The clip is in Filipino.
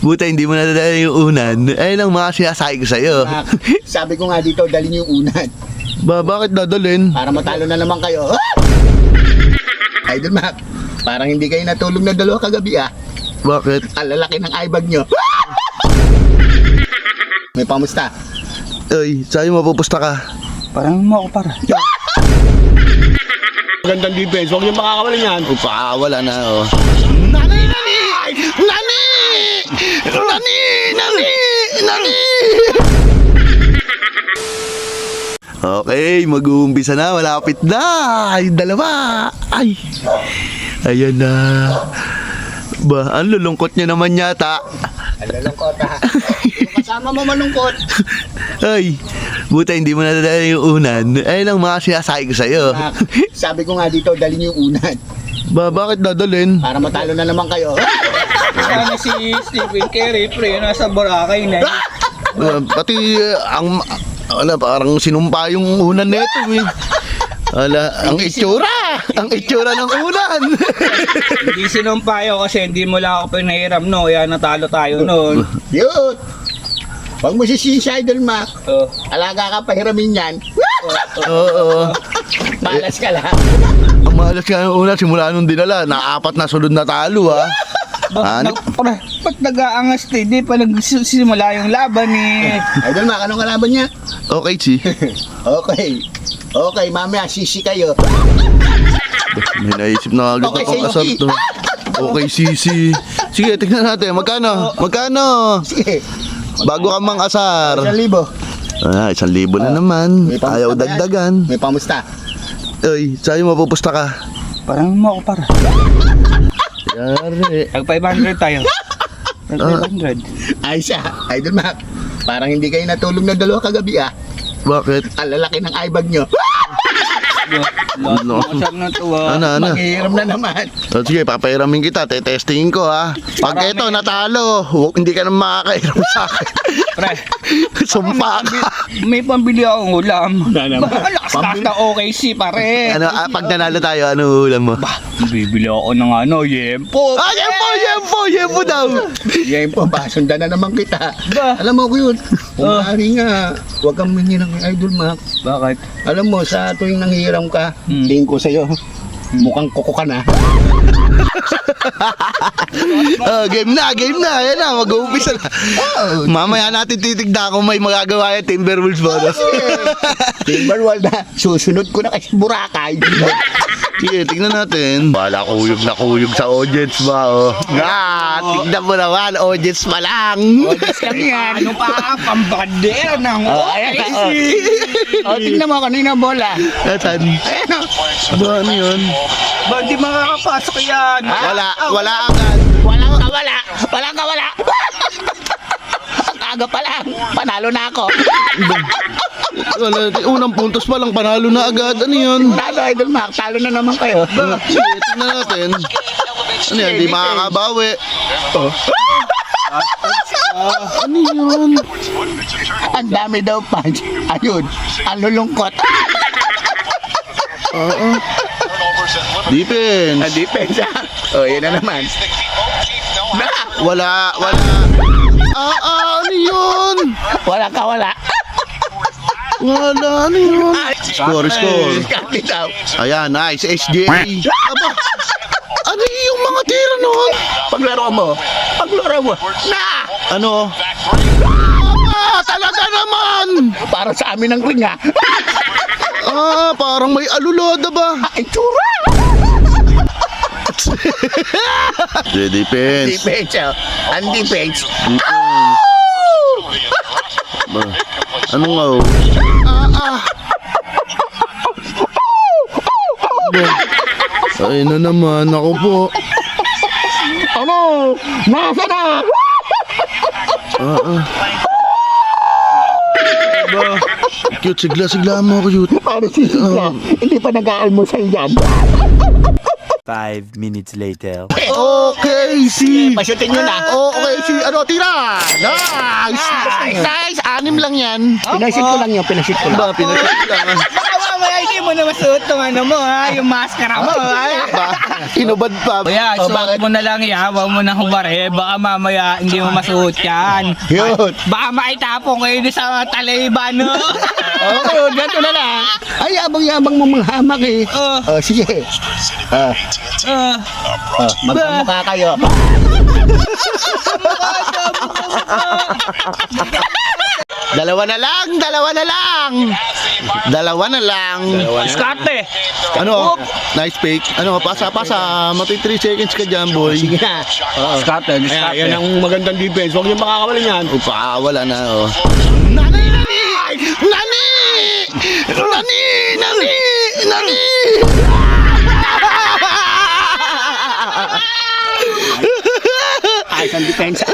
Buta hindi mo nadadala yung unan. Ayun ang mga sinasabi ko sa'yo. Mac, sabi ko nga dito, dali niyo yung unan. Ba, bakit dadalhin? Para matalo na naman kayo. Idol Mac, parang hindi kayo natulog na dalawa kagabi ah. Bakit? Ang lalaki ng eyebag nyo. May pamusta. Ay, sa'yo mapupusta ka. Parang mo ako para. Magandang defense, huwag niyo makakawalan yan. Upa, wala na, oh. Nani! Nani! Nani! Nani! Nani! Nani! Okay, mag-uumpisa na. Malapit na. Ay, dalawa. Ay. Ayan na. Ba, ang lulungkot niya naman yata. Ang lalungkot ah. Yung kasama mo malungkot. Ay, buta hindi mo nadadala yung unan. Ayun ang mga sinasabi ko sa'yo. Mac, sabi ko nga dito, dali niyo yung unan. Ba, bakit dadalhin? Para matalo na naman kayo. Sana si Stephen Curry, pre, nasa Boracay na. Uh, pati uh, ang wala parang sinumpa yung unan nito eh. Wala, ang itsura! Ang itsura ng unan! hindi sinumpayo kasi hindi mo lang ako pinahiram, no? Kaya natalo tayo noon. Yun. Huwag mo sisihin si Idol Mac. Oh. Alaga ka pahiramin yan. Oo. Malas ka lang. Ang malas ka ng unan, simula nung dinala, naapat na sunod na talo ha. Ba, Ano? pre, ba't nag-aangas tayo? Di pa nagsimula yung laban eh. Idol Mac, anong kalaban niya? Okay, Chi. Okay. Okay, mamaya sisi kayo. May naisip na agad Okay, akong sige. asar to. Okay, sisi. Sige, tignan natin. Magkano? Magkano? Sige. Bago ka mang asar. Isang libo. Ah, isang libo na naman. May pamusta Ayaw ba yan? dagdagan. May pamusta. Ay, sa'yo mapupusta ka. Parang mo ako para. Yari. Tag 500 tayo. Tag 500. Ay siya. Idol Mac. Parang hindi kayo natulog na dalawa kagabi ah. Bakit? Ang lalaki ng eyebag nyo. No. ng tuwa. Ano, ano? Manghihiram na naman. O, sige, papairamin kita. Tetestingin ko, ha. Pag Marami. ito, natalo, hu- hindi ka na makakairam sa akin. Pre, Sumpa ka. may pambili akong ulam. Ba, lakas na OKC pare. Ano, ah, pag nanalo tayo, ano ulam mo? Bibili ako ng ano, yempo. Ah, yempo, yempo, yempo daw. Yan po ba? Sundan na naman kita. Ba? Alam mo ko yun. Kung Ah. maaari nga, huwag kang mingi ng Idol Mac. Bakit? Alam mo, sa tuwing nanghihiram ka, Hmm. tingin ko sa'yo, mukhang kuko ka na. Ah, game na, game na. Ayan na, mag-uumpisa na. Mamaya natin titigda kung may magagawa yung Timberwolves bonus. Timberwolves na, susunod ko na kasi Boracay. Sige, tignan natin. Wala kuyog na kuyog sa audience ba, oh. Ah, tignan mo naman, audience pa lang. Audience lang yan. Ano pa? Pambandera ng Oh, ayan, OKC. O, tingnan mo kanina bola. Ayan. Ayan o. Ba, ano yun? Ba, di makakapasok yan. Wala, wala agad. Walang kawala. Walang kawala. Ang aga pa lang. Panalo na ako. Wala, unang puntos pa lang, panalo na agad. Ano yun? Talo, Idol Mac. Talo na naman kayo. Sige, tignan natin. Ano yan, di makakabawi. Ano yun? Ang dami daw punch. Ayun. Ang lulungkot. Oo. Defense. Ang depensa. O, yun na naman. Na, Wala, wala. Ah, ah, ano yun? walang kawala. Wala, ano yun? Score, score. Ayan, nice. SJ. Aba, ano yung mga tira nun? Paglaro mo. Paglaro mo. Na! Ano? Ah, talaga naman! Para sa amin ang ring ha. Ah, parang may aluloda ba? Ay, tsura! The defense. Defense. oh. Ang defense. Ba, ano nga oh? Ba, ay na naman, ako po. Ano? Nasa na? Ah, ah. Ba, cute, sigla-sigla mo, cute. Para si Sisla. Hindi pa nag-aalmusal yan. Five minutes later. Okay, si... Pasyutin nyo na. Okay, si ano, tira! Nice! Nice! Anim lang yan. Pinasit ko lang yun. Pinasit ko lang. Ba, pinasit lang. Hindi mo na masuot tong ano mo ha, yung maskara mo ha. Ba, inubad pa. Kuya, Oh, suot mo na lang yan, huwag mo na hubare, baka mamaya hindi mo masuot yan. Yun. Baka maitapon kayo din sa taliban, no? Oo, oh, ganito na lang. Ay, abang-yabang mo mga hamak eh. Oh. Oh, sige. Ah, Ah, ah, magkamukha kayo. Dalawa na lang, dalawa na lang. Dalawa na lang. Diskarte! Ano? Nice fake. Ano, pasa, pasa. Mati 3 seconds ka dyan, boy. Sige na. Oo. Diskarte, Ayan, yan ang magandang defense. Huwag niyong makakawalan yan. Upa, wala na, oh. Nani, nani! Nani! Nani! Nani! Nani! Ayos ang defense.